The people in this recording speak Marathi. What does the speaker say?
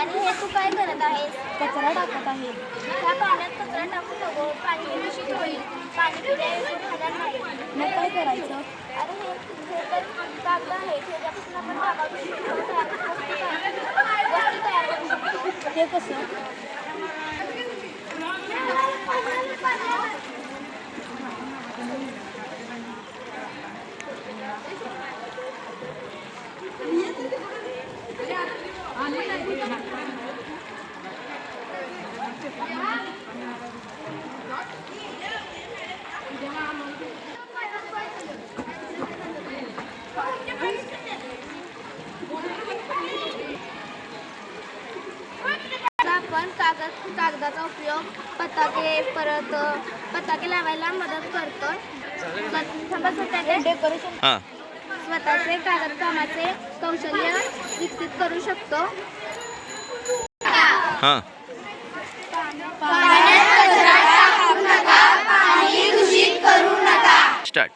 आणि हे तू काय करत आहेस? कचरा टाकत आहे. त्या पाण्यात कचरा टाकू नको. पाणी दूषित होईल. पाणी पिण्याऐवजी राहणार नाही. मग काय करायचं? अरे हे हे तर कागद आहे. त्याच्यापासून आपण कागद वस्तू तयार करू शकतो. ते कसं? आपण कागद कागदाचा उपयोग पताके परत पताके लावायला मदत करतो स्वतःचे स्वतःचे कागदकामाचे कौशल्य विकसित करू शकतो. हां. स्टार्ट